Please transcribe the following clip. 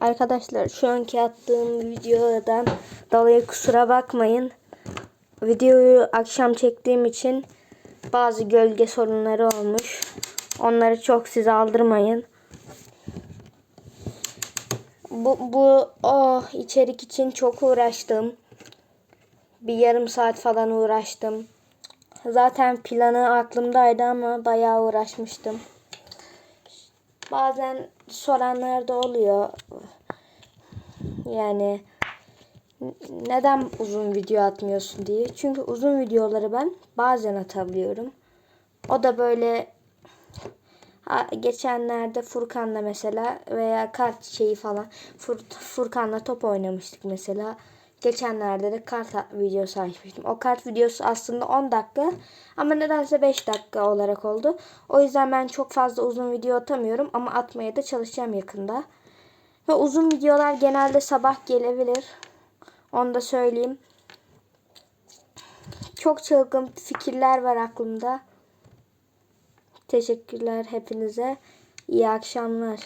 Arkadaşlar şu anki attığım videodan dolayı kusura bakmayın. Videoyu akşam çektiğim için bazı gölge sorunları olmuş. Onları çok size aldırmayın. Bu, bu o içerik için çok uğraştım. Bir yarım saat falan uğraştım. Zaten planı aklımdaydı ama bayağı uğraşmıştım. Bazen soranlar da oluyor. Yani neden uzun video atmıyorsun diye. Çünkü uzun videoları ben bazen atabiliyorum. O da böyle geçenlerde Furkan'la mesela veya kart şeyi falan Fur, Furkan'la top oynamıştık mesela. Geçenlerde de kart videosu açmıştım. O kart videosu aslında 10 dakika ama nedense 5 dakika olarak oldu. O yüzden ben çok fazla uzun video atamıyorum ama atmaya da çalışacağım yakında. Ve uzun videolar genelde sabah gelebilir. Onu da söyleyeyim. Çok çılgın fikirler var aklımda. Teşekkürler hepinize. İyi akşamlar.